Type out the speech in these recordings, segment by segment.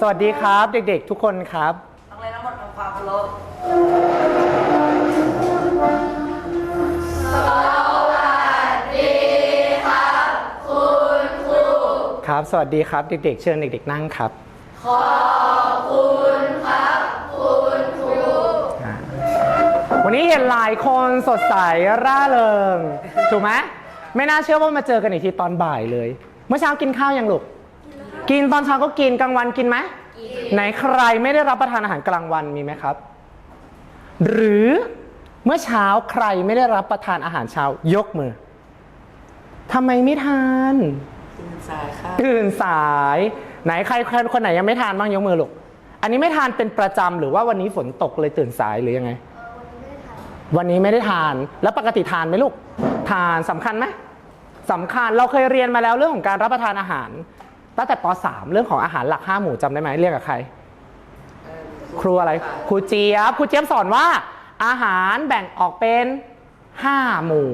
สวัสดีครับ เด็กๆ ทุกคนครับ ต้องเล่นทั้งหมดทำความเคารพครับ สวัสดีครับ เด็กๆ เชิญเด็กๆ นั่งครับ ขอบคุณครับคุณครูวันนี้เห็นหลายคนสดใสร่าเริง ถูกไหมไม่น่าเชื่อว่ามาเจอกันอีกทีตอนบ่ายเลย เมื่อเช้ากินข้าวยังลูก กินตอนเช้าก็กินกลางวันกินไหมไหนใครไม่ได้รับประทานอาหารกลางวันมีไหมครับ หรือเมื่อเช้าใครไม่ได้รับประทานอาหารเช้ายกมือทำไมไม่ทานตื่นสายค่ะตื่นสาย ไหนใครใครคนไหนยังไม่ทานบ้างยกมือลูกอันนี้ไม่ทานเป็นประจำหรือว่าวันนี้ฝนตกเลยตื่นสายหรือยังไงวันนี้ไม่ได้ทาน แล้วปกติทานไหมลูก ทานสำคัญไหมสำคัญ เราเคยเรียนมาแล้วเรื่องของการรับประทานอาหาร ตั้งแต่ป .3 เรื่องของอาหารหลักห้าหมู่จำได้ไหมเรียกกับใคร ครูอะไรครูเจี๊ยบครูเจี๊ยบสอนว่า อาหารแบ่งออกเป็น5หมู่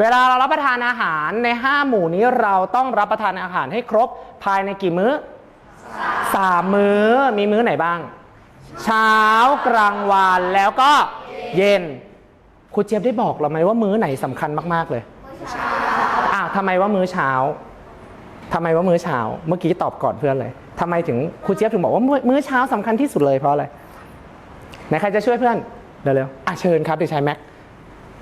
เวลาเรารับประทานอาหารใน5หมู่นี้เราต้องรับประทานอาหารให้ครบภายในกี่มื้อสามมื้อมีมื้อไหนบ้าง เช้ากลางวันแล้วก็เย็นครูเจี๊ยบได้บอกเราไหมว่ามื้อไหนสำคัญมาก ๆ เลยอ้าวทำไมว่ามื้อเช้า ทำไมว่ามื้อเช้า เมื่อกี้ตอบก่อนเพื่อนเลยทำไมถึงครูเจี๊ยบถึงบอกว่ามื้อมื้อเช้าสำคัญที่สุดเลยเพราะอะไรไหนใครจะช่วยเพื่อนเร็วๆอะเชิญครับเด็กชายแม็ก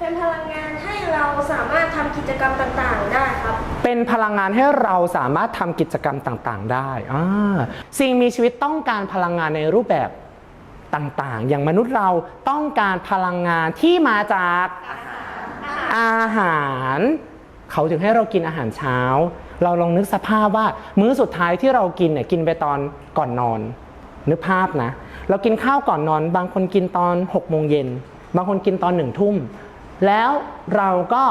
เป็นพลังงานให้เราสามารถทำกิจกรรมต่างๆ ได้ครับ เป็นพลังงานให้เราสามารถทำกิจกรรมต่างๆ ได้อ่าสิ่งมีชีวิตต้องการพลังงานในรูปแบบต่างๆ อย่างมนุษย์เราต้องการพลังงานที่มาจากอาหาร เขาถึงให้เรากินอาหารเช้า เราลองนึกสภาพว่ามื้อสุดท้ายที่เรากินเนี่ยกินไปตอนก่อนนอน นึกภาพนะ เรากินข้าวก่อนนอน บางคนกินตอน6โมงเย็นบางคนกินตอนหนึ่งทุ่ม แล้วเราก็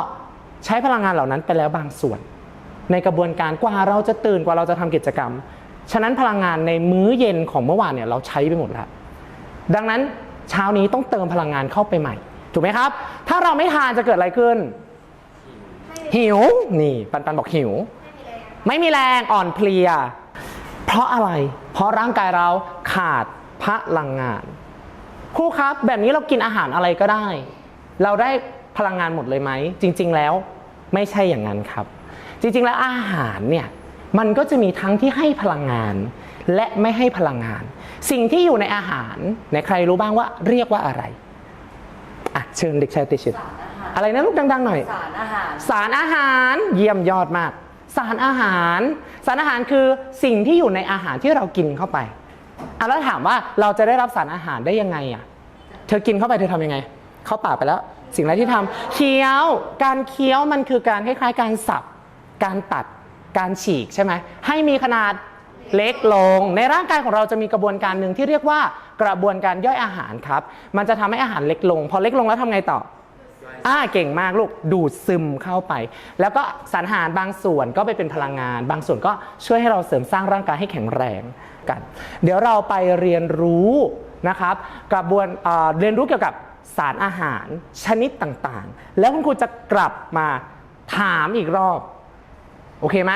ใช้พลังงานเหล่านั้นไปแล้วบางส่วน ในกระบวนการกว่าเราจะตื่นกว่าเราจะทำกิจกรรม ฉะนั้นพลังงานในมื้อเย็นของเมื่อวานเนี่ยเราใช้ไปหมดแล้วดังนั้นเช้านี้ต้องเติมพลังงานเข้าไปใหม่ ถูกไหมครับ ถ้าเราไม่ทานจะเกิดอะไรขึ้น หิวนี่ปันปันบอกหิว ไม่มีแรงอ่อนเพลีย เพราะอะไร เพราะร่างกายเราขาดพลังงาน ครูครับ แบบนี้เรากินอาหารอะไรก็ได้ เราได้พลังงานหมดเลยไหม จริง ๆ แล้วไม่ใช่อย่างนั้นครับ จริง ๆ แล้วอาหารเนี่ยมันก็จะมีทั้งที่ให้พลังงาน และไม่ให้พลังงาน สิ่งที่อยู่ในอาหารในใครรู้บ้างว่าเรียกว่าอะไรอะเชิญเด็กชายติชิตอะไรนะลูกดัง ๆ หน่อย สารอาหาร สารอาหารเยี่ยมยอดมาก สารอาหาร สารอาหารคือสิ่งที่อยู่ในอาหารที่เรากินเข้าไปอะแล้วถามว่าเราจะได้รับสารอาหารได้ยังไงอะ เธอกินเข้าไปเธอทำยังไง เข้าปากไปแล้ว สิ่งแรกที่ทำเคี้ยว การเคี้ยวมันคือการคล้ายๆการสับ การตัด การฉีกใช่ไหม ให้มีขนาดเล็กลง ในร่างกายของเราจะมีกระบวนการหนึ่งที่เรียกว่ากระบวนการย่อยอาหารครับ มันจะทำให้อาหารเล็กลง พอเล็กลงแล้วทำไงต่อ อ่าเก่งมากลูกดูดซึมเข้าไป แล้วก็สารอาหารบางส่วนก็ไปเป็นพลังงาน บางส่วนก็ช่วยให้เราเสริมสร้างร่างกายให้แข็งแรงกัน เดี๋ยวเราไปเรียนรู้นะครับกระบวนเเรียนรู้เกี่ยวกับสารอาหารชนิดต่างๆ แล้วคุณครูจะกลับมาถามอีกรอบ โอเคไหม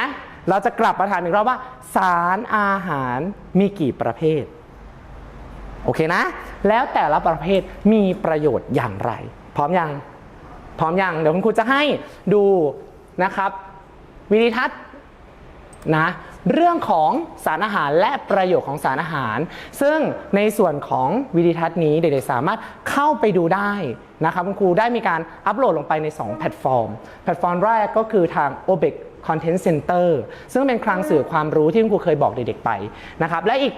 เราจะกลับมาถามอีกรอบว่า สารอาหารมีกี่ประเภท โอเคนะ แล้วแต่ละประเภทมีประโยชน์อย่างไร พร้อมยัง พร้อมยังเดี๋ยวคุณครูจะให้ดูนะครับ วิดีทัศน์นะเรื่องของสารอาหารและประโยชน์ของสารอาหาร ซึ่งในส่วนของวิดีทัศน์นี้เด็กๆสามารถเข้าไปดูได้นะครับคุณครูได้มีการอัปโหลดลงไปใน 2 แพลตฟอร์ม แพลตฟอร์มแรกก็คือทาง o b e c Content Center ซึ่งเป็นคลังสื่อความรู้ที่คุณครูเคยบอกเด็กๆไปนะครับและอีก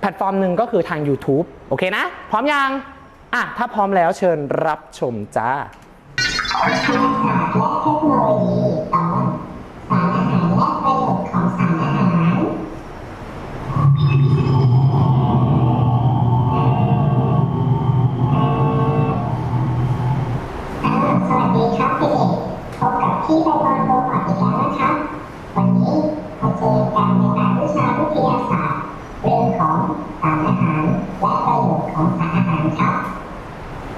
แพลตฟอร์มหนึ่งก็คือทาง YouTube โอเคนะ พร้อมยังอะถ้าพร้อมแล้วเชิญรับชมจ้า คณะศาสตร์และเทคโนโลยีตอนสารอาหารและประโยชน์ของสารอาหารอ่าสวัสดีครับเด็กๆพบกับพี่ใบตองโบพอดอีกแล้วนะครับ วันนี้มาเจอกันในรายวิชาวิทยาศาสตร์เรื่องของสารอาหารและประโยชน์ของสารอาหารครับ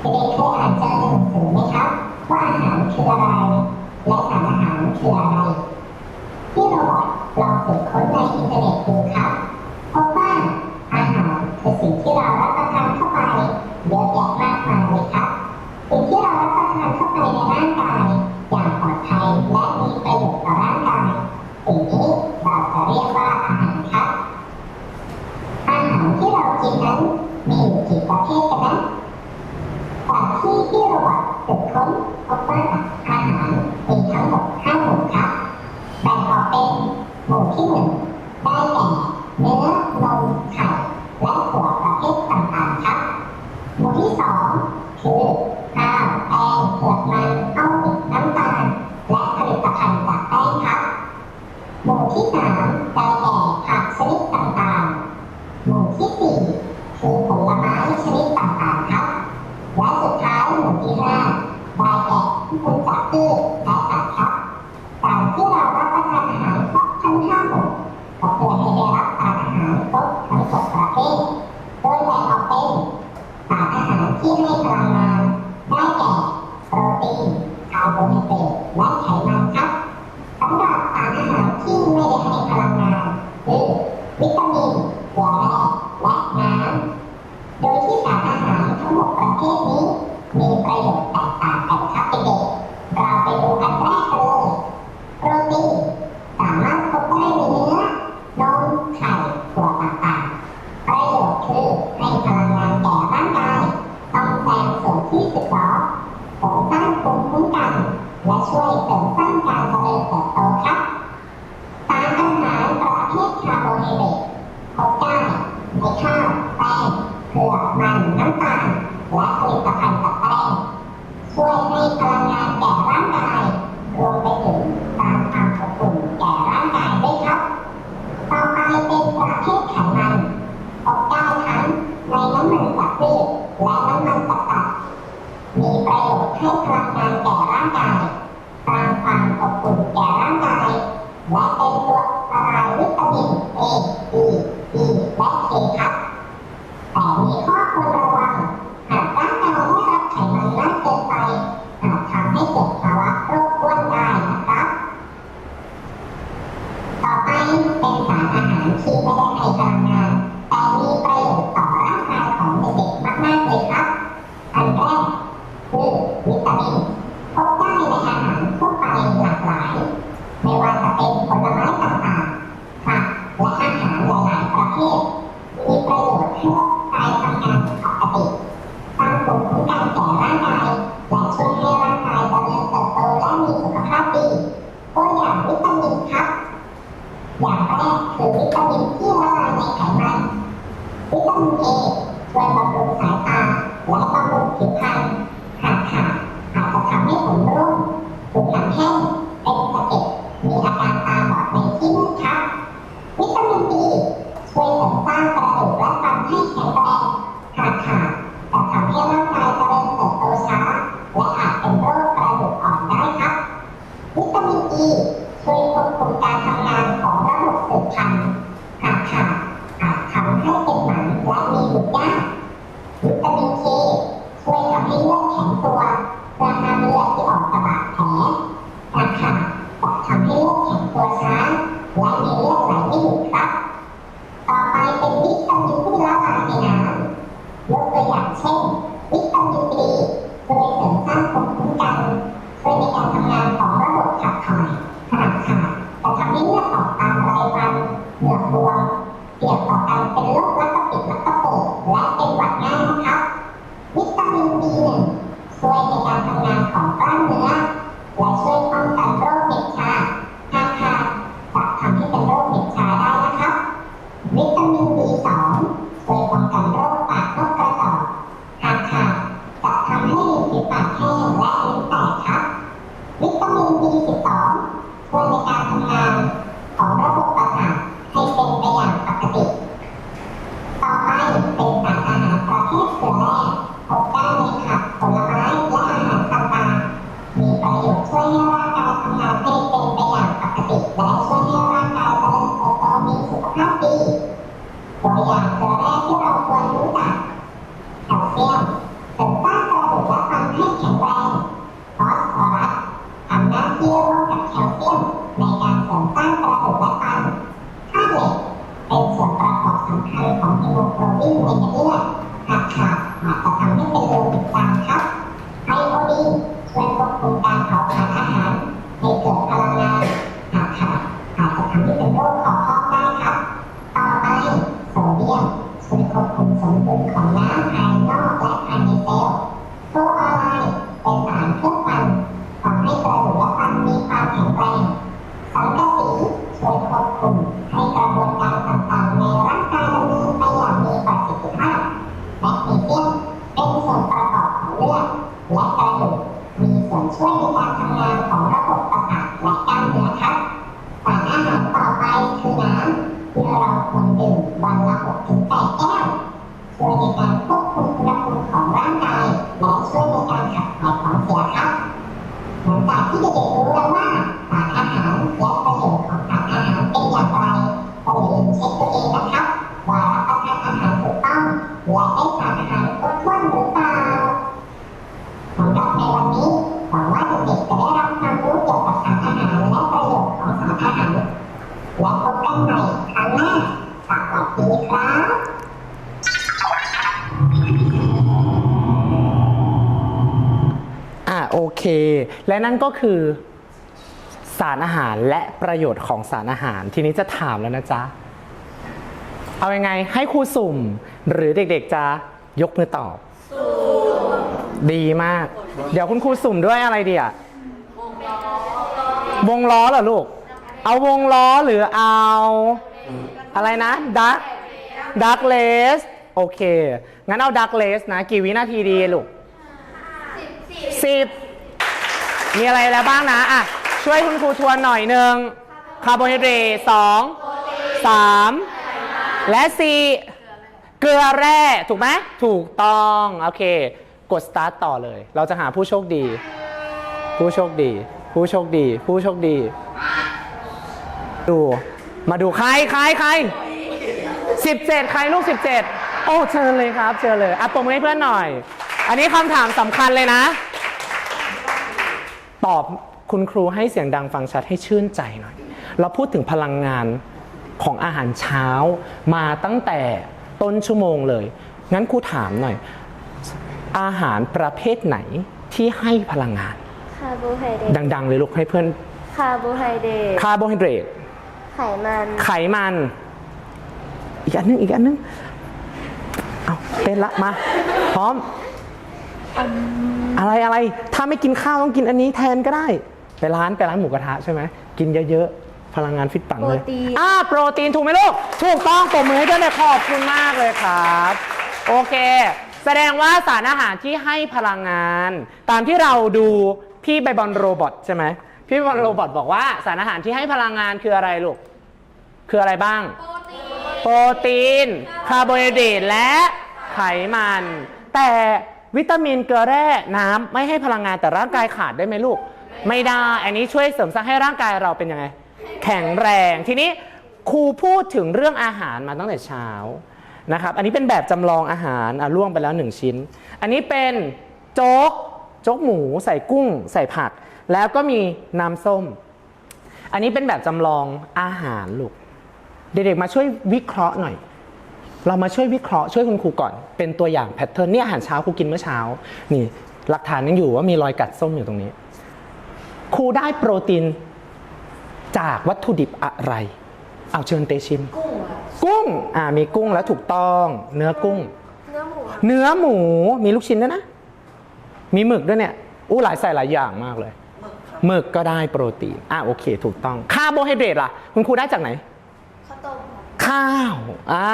เด็กเคยอ่านเจอในหนังสือไหมครับ ว่าอาหารคืออะไรและสารอาหารคืออะไรที่โรบอทลองสืบค้นในอินเทอร์เน็ตดูค่ะพบว่าอาหารคือสิ่งที่เรารับประทานเข้าไปเยอะแยะมากมายเลยครับสิ่งที่เรารับประทานเข้าไปในร่างกาย ที่ไม่พลังงานได้แก่โปรตีนคาร์โบไฮเดรตและไขมันครับ ผมก็บอก Amém. home. และนั่นก็คือสารอาหารและประโยชน์ของสารอาหาร ทีนี้จะถามแล้วนะจ๊ะ เอายังไงให้ครูสุ่ม หรือเด็กๆจะยกมือตอบดีมาก เดี๋ยวคุณครูสุ่มด้วยอะไรดีอะวงล้อเหรอลูก เอาวงล้อหรือเอา อะไรนะดักดักเลสโอเค งั้นเอาดักเลสนะ กี่วินาทีดีลูกสิบ มีอะไรแล้วบ้างนะอะช่วยคุณครูทวนหน่อยหนึ่งคาร์โบไฮเดรตสองสามและสี่เกลือแร่ถูกไหมถูกต้องโอเค กดสตาร์ทต่อเลย เราจะหาผู้โชคดี ผู้โชคดี ผู้โชคดี ผู้โชคดี ดู มาดูใครใครใครสิบเจ็ดใครลูกสิบเจ็ดโอ้เชิญเลยครับ เชิญเลยอะปรบมือให้เพื่อนหน่อย อันนี้คำถามสำคัญเลยนะ ตอบคุณครูให้เสียงดังฟังชัดให้ชื่นใจหน่อย เราพูดถึงพลังงานของอาหารเช้ามาตั้งแต่ต้นชั่วโมงเลย งั้นครูถามหน่อย อาหารประเภทไหนที่ให้พลังงาน คาร์โบไฮเดรตดัง ๆ เลยลูกให้เพื่อน คาร์โบไฮเดรตคาร์โบไฮเดรต ไขมัน ไขมัน อีกอันนึง อีกอันนึง เอาเต้นละมา พร้อม อะไรอะไรถ้าไม่กินข้าวต้องกินอันนี้แทนก็ได้ไปร้านไปร้านหมูกระทะใช่ไหมกินเยอะๆพลังงานฟิตปังเลยโปรตีน อ่าโปรตีนถูกไหมลูกถูกต้องปรบมือให้ด้วยเลยขอบคุณมากเลยครับ โอเค แสดงว่าสารอาหารที่ให้พลังงาน ตามที่เราดูพี่ไบบอลโรบอทใช่ไหมพี่ไบบอลโรบอทบอกว่าสารอาหารที่ให้พลังงานคืออะไรลูกคืออะไรบ้าง โปรตีน คาร์โบไฮเดรตและไขมัน แต่ วิตามินเกลือแร่น้ำไม่ให้พลังงานแต่ร่างกายขาดได้ไหมลูก ไม่ได้ อันนี้ช่วยเสริมสร้างให้ร่างกายเราเป็นยังไง แข็งแรง ทีนี้ครูพูดถึงเรื่องอาหารมาตั้งแต่เช้านะครับ อันนี้เป็นแบบจำลองอาหารอะล่วงไปแล้วหนึ่งชิ้น อันนี้เป็นโจ๊ก โจ๊กหมูใส่กุ้ง ใส่ผัก แล้วก็มีน้ำส้ม อันนี้เป็นแบบจำลองอาหารลูก เด็กๆมาช่วยวิเคราะห์หน่อย เรามาช่วยวิเคราะห์ช่วยคุณครูก่อน เป็นตัวอย่างแพทเทิร์นนี่อาหารเช้าครูกินเมื่อเช้า นี่หลักฐานยังอยู่ว่ามีรอยกัดส้มอยู่ตรงนี้ ครูได้โปรตีนจากวัตถุดิบอะไร เอาเชิญเตชิม กุ้งอะกุ้ง อ่า มีกุ้งแล้วถูกต้อง เนื้อกุ้ง เนื้อหมูอะเนื้อหมู มีลูกชิ้นด้วยนะ มีหมึกด้วยเนี่ย อู้หลายใส่หลายอย่างมากเลย หมึกก็ได้โปรตีน อะโอเค ถูกต้อง คาร์โบไฮเดรตล่ะ คุณครูได้จากไหน ข้าวต้มค่ะ ข้าว อ่า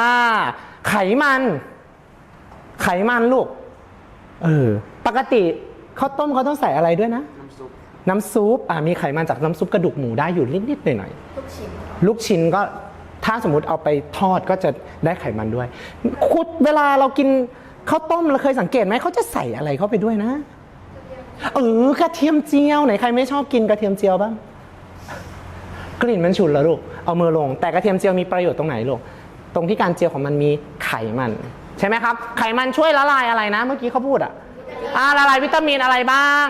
ไขมัน ไขมันลูก เออ ปกติข้าวต้มเขาต้องใส่อะไรด้วยนะ น้ำซุปน้ำซุป อ่า มีไขมันจากน้ำซุปกระดูกหมูได้อยู่นิดๆหน่อยลูกชิ้นๆลูกชิ้นก็ถ้าสมมติเอาไปทอดก็จะได้ไขมันด้วย คุดเวลาเรากินข้าวต้มเราเคยสังเกตไหมเขาจะใส่อะไรเข้าไปด้วยนะ เออกระเทียมเจียวไหนใครไม่ชอบกินกระเทียมเจียวบ้าง กลิ่นมันฉุนแล้วลูก เอามือลง แต่กระเทียมเจียวมีประโยชน์ตรงไหนลูก ตรงที่การเจียวของมันมีไขมัน ใช่ไหมครับ ไขมันช่วยละลายอะไรนะ เมื่อกี้เขาพูดอะอ่าละลายวิตามินอะไรบ้าง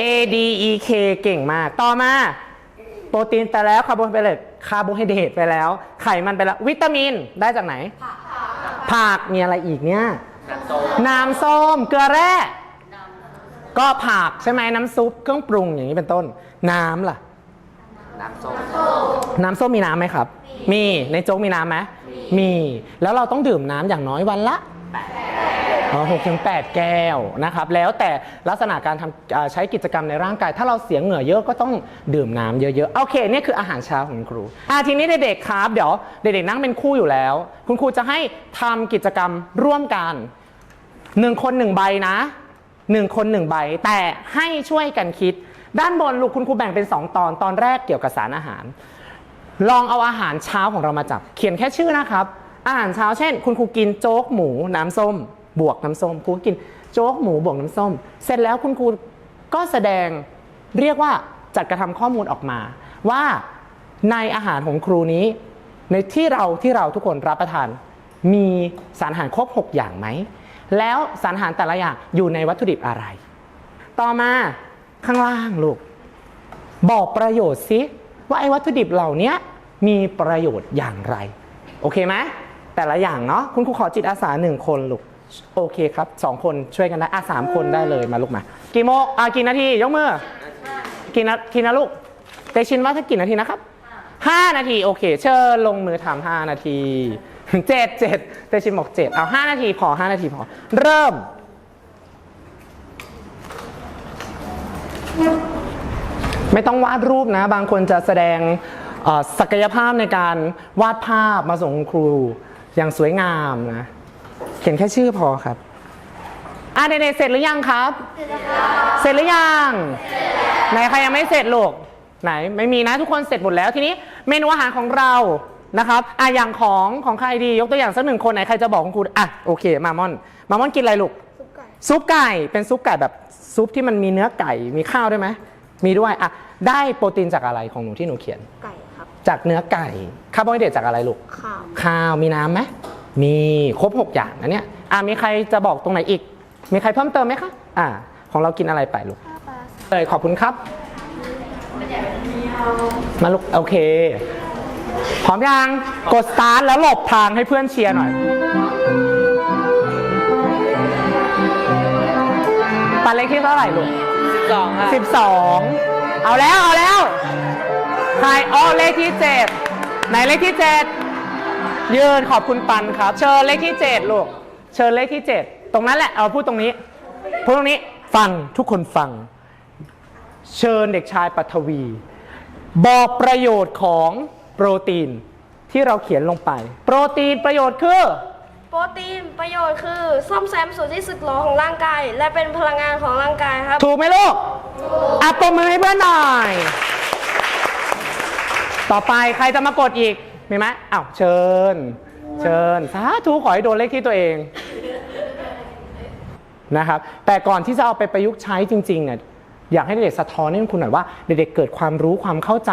A D E K เก่งมาก ต่อมา โปรตีนไปแล้วคาร์โบไฮเดรตคาร์โบไฮเดรตไปแล้ว ไขมันไปแล้ว วิตามินได้จากไหนผักมีอะไรอีกเนี่ยน้ำส้มเกลือแร่ ก็ผักใช่ไหมน้ำซุปเครื่องปรุงอย่างนี้เป็นต้น น้ำล่ะ น้ำส้ม น้ำส้มมีน้ำไหมครับมีมีในโจ๊กมีน้ำไหมมี แล้วเราต้องดื่มน้ำอย่างน้อยวันละหกถึงแปดแก้วนะครับ แล้วแต่ลักษณะการทำเอ่อใช้กิจกรรมในร่างกาย ถ้าเราเสียเหงื่อเยอะก็ต้องดื่มน้ำเยอะๆ โอเคนี่คืออาหารเช้าของครูอะทีนี้เด็กๆครับ เดี๋ยวเด็กๆนั่งเป็นคู่อยู่แล้ว คุณครูจะให้ทำกิจกรรมร่วมกันหนึ่งคนหนึ่งใบนะ หนึ่งคนหนึ่งใบแต่ให้ช่วยกันคิด ด้านบนลูกคุณครูแบ่งเป็นสองตอนตอนแรกเกี่ยวกับสารอาหาร ลองเอาอาหารเช้าของเรามาจับ เขียนแค่ชื่อนะครับ อาหารเช้าเช่น คุณครูกินโจ๊กหมูน้ำส้ม บวกน้ำส้มครูก็กินโจ๊กหมูบวกน้ำส้ม เสร็จแล้วคุณครูก็แสดงเรียกว่าจัดกระทำข้อมูลออกมา ว่าในอาหารของครูนี้ ในที่เราที่เราทุกคนรับประทาน มีสารอาหารครบ 6 อย่างไหม แล้วสารอาหารแต่ละอย่างอยู่ในวัตถุดิบอะไร ต่อมาข้างล่างลูก บอกประโยชน์สิว่าไอ้วัตถุดิบเหล่านี้มีประโยชน์อย่างไร โอเคไหมแต่ละอย่างเนาะคุณครูขอจิตอาสาหนึ่งคนลูกโอเคครับสองคนช่วยกันได้อะสามคนได้เลยมาลูกมากี่โมงอะกี่นาทียกมือกี่นาทีนะลูกเตชินว่าถ้ากี่นาทีนะครับห้านาทีโอเค เชิญลงมือทำห้านาที เจ็ดเจ็ดเตชินบอกเจ็ดเอาห้านาทีพอห้านาทีพอ เริ่ม ไม่ต้องวาดรูปนะ บางคนจะแสดงศักยภาพในการวาดภาพมาส่งคุณครูอย่างสวยงามนะ เขียนแค่ชื่อพอครับอะเด็กๆเสร็จหรือยังครับ เสร็จหรือยังไหนใครยังไม่เสร็จลูกไหน ไม่มีนะทุกคนเสร็จหมดแล้วทีนี้ เมนูอาหารของเรา นะครับอะอย่างของของใครดียกตัวอย่างสักหนึ่งคนไหนใครจะบอกคุณครูอะโอเคมามอนมามอนกินอะไรลูก ซุปไก่ ซุปไก่เป็นซุปไก่แบบซุปที่มันมีเนื้อไก่มีข้าวด้วยไหมมีด้วยอะได้โปรตีนจากอะไรของหนูที่หนูเขียน ไก่ครับ จากเนื้อไก่คาร์โบไฮเดรตจากอะไรลูก ข้าว ข้าวมีน้ำไหมมีครบ 6 อย่างนะเนี่ยอะมีใครจะบอกตรงไหนอีก มีใครเพิ่มเติมไหมคะอ่าของเรากินอะไรไปลูกเลยขอบคุณครับ มาลูกโอเค พร้อมยัง กดสตาร์ทแล้วหลบทางให้เพื่อนเชียร์หน่อยปันเลขที่เท่าไหร่ลูกสองค่ะสิบสองเอาแล้วเอาแล้ว ใครอ๋อเลขที่เจ็ดไหนเลขที่เจ็ดยืนขอบคุณปันครับ เชิญเลขที่เจ็ดลูก เชิญเลขที่เจ็ดตรงนั้นแหละ เอาพูดตรงนี้ พูดตรงนี้ ฟังทุกคนฟัง เชิญเด็กชายปัทวี บอกประโยชน์ของ โปรตีนที่เราเขียนลงไป โปรตีนประโยชน์คือ โปรตีนประโยชน์คือซ่อมแซมส่วนที่สึกหรอของร่างกาย และเป็นพลังงานของร่างกายครับ ถูกไหมลูกอะปรบมือให้เพื่อนหน่อย ต่อไปใครจะมากดอีก มีไหมอ้าวเชิญ เชิญสาธุขอให้โดนเลขที่ตัวเองนะครับ แต่ก่อนที่จะเอาไปประยุกต์ใช้จริงๆเนี่ยอยากให้เด็กๆสะท้อนให้คุณหน่อยว่าเด็กๆเกิดความรู้ความเข้าใจ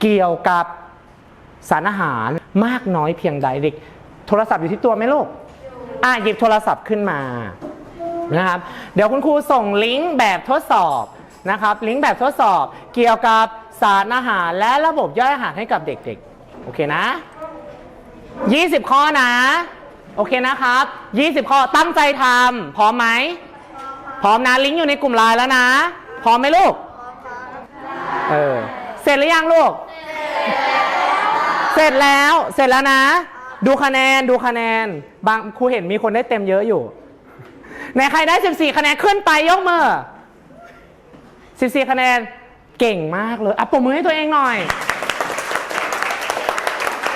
เกี่ยวกับ สารอาหารมากน้อยเพียงใดเด็กโทรศัพท์อยู่ที่ตัวไหมลูกอะหยิบโทรศัพท์ขึ้นมานะครับเดี๋ยวคุณครูส่งลิงก์แบบทดสอบนะครับลิงก์แบบทดสอบเกี่ยวกับสารอาหารและระบบย่อยอาหารให้กับเด็กๆ โอเคนะ 20 ข้อนะ โอเคนะครับ 20 ข้อตั้งใจทำพร้อมไหมพร้อมนะลิงก์อยู่ในกลุ่มไลน์แล้วนะ พร้อมไหมลูกเออเสร็จหรือยังลูก เสร็จแล้วเสร็จแล้วนะ ดูคะแนนดูคะแนน บางครูเห็นมีคนได้เต็มเยอะอยู่ไหนใครได้ 14 คะแนนขึ้นไปยกมือ 14 คะแนนเก่งมากเลยอะปรบมือให้ตัวเองหน่อย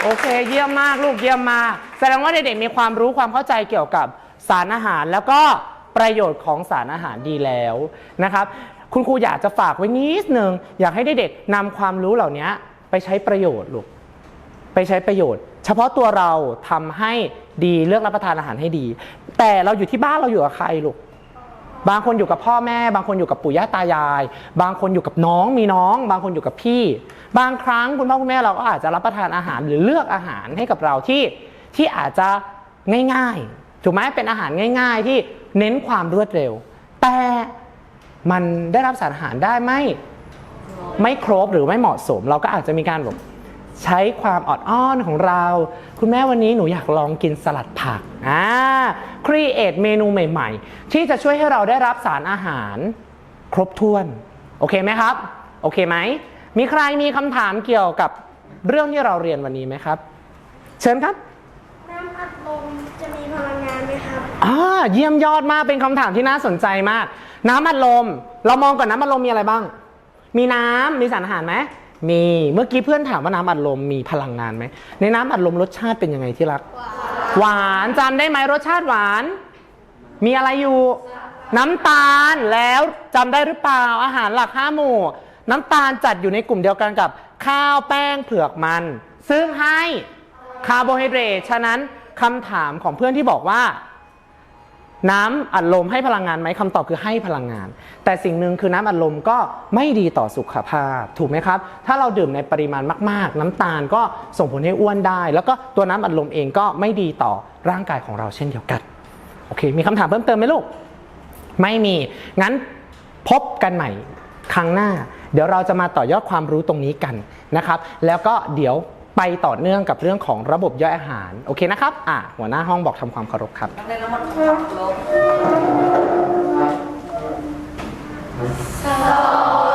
โอเคเยี่ยมมากลูกเยี่ยมมากแสดงว่าเด็กๆมีความรู้ความเข้าใจเกี่ยวกับสารอาหารแล้วก็ประโยชน์ของสารอาหารดีแล้วนะครับ คุณครูอยากจะฝากไว้นิดนึงอยากให้เด็กๆนำความรู้เหล่านี้ไปใช้ประโยชน์ลูก ไปใช้ประโยชน์ เฉพาะตัวเราทำให้ดีเลือกรับประทานอาหารให้ดี แต่เราอยู่ที่บ้านเราอยู่กับใครลูกบางคนอยู่กับพ่อแม่ บางคนอยู่กับปู่ย่าตายาย บางคนอยู่กับน้องมีน้อง บางคนอยู่กับพี่ บางครั้งคุณพ่อคุณแม่เราก็อาจจะรับประทานอาหารหรือเลือกอาหารให้กับเราที่ที่อาจจะง่ายๆถูกไหมเป็นอาหารง่าย ๆ ที่เน้นความรวดเร็ว แต่มันได้รับสารอาหารได้ไม่ไม่ครบหรือไม่เหมาะสม เราก็อาจจะมีการแบบ ใช้ความอดอ้อนของเรา คุณแม่วันนี้หนูอยากลองกินสลัดผักอ่าครีเอทเมนูใหม่ ๆ ที่จะช่วยให้เราได้รับสารอาหาร ครบถ้วน โอเคไหมครับ โอเคไหม มีใครมีคำถามเกี่ยวกับเรื่องที่เราเรียนวันนี้ไหมครับ เชิญครับน้ำอัดลมจะมีพลังงานไหมครับอ่าเยี่ยมยอดมากเป็นคำถามที่น่าสนใจมาก น้ำอัดลม เรามองก่อนน้ำอัดลมมีอะไรบ้าง มีน้ำมีสารอาหารไหม มีเมื่อกี้เพื่อนถามว่าน้ำอัดลมมีพลังงานไหมในน้ำอัดลมรสชาติเป็นยังไงที่รัก หวานจำได้ไหมรสชาติหวาน มีอะไรอยู่ น้ำตาลแล้วจำได้หรือเปล่าอาหารหลักห้าหมู่ น้ำตาลจัดอยู่ในกลุ่มเดียวกันกับ ข้าวแป้งเผือกมัน ซึ่งให้คาร์โบไฮเดรตฉะนั้นคำถามของเพื่อนที่บอกว่า น้ำอัดลมให้พลังงานไหมคำตอบคือให้พลังงาน แต่สิ่งหนึ่งคือน้ำอัดลมก็ไม่ดีต่อสุขภาพ ถูกไหมครับ ถ้าเราดื่มในปริมาณมาก ๆ น้ำตาลก็ส่งผลให้อ้วนได้ แล้วก็ตัวน้ำอัดลมเองก็ไม่ดีต่อร่างกายของเราเช่นเดียวกันโอเค มีคำถามเพิ่มเติมไหมลูก ไม่มี งั้นพบกันใหม่ครั้งหน้า เดี๋ยวเราจะมาต่อยอดความรู้ตรงนี้กันนะครับ แล้วก็เดี๋ยว ไปต่อเนื่องกับเรื่องของระบบย่อยอาหาร โอเคนะครับ อะหัวหน้าห้องบอกทำความเคารพครับนักเรียนทั้งหมดทำความเคารพส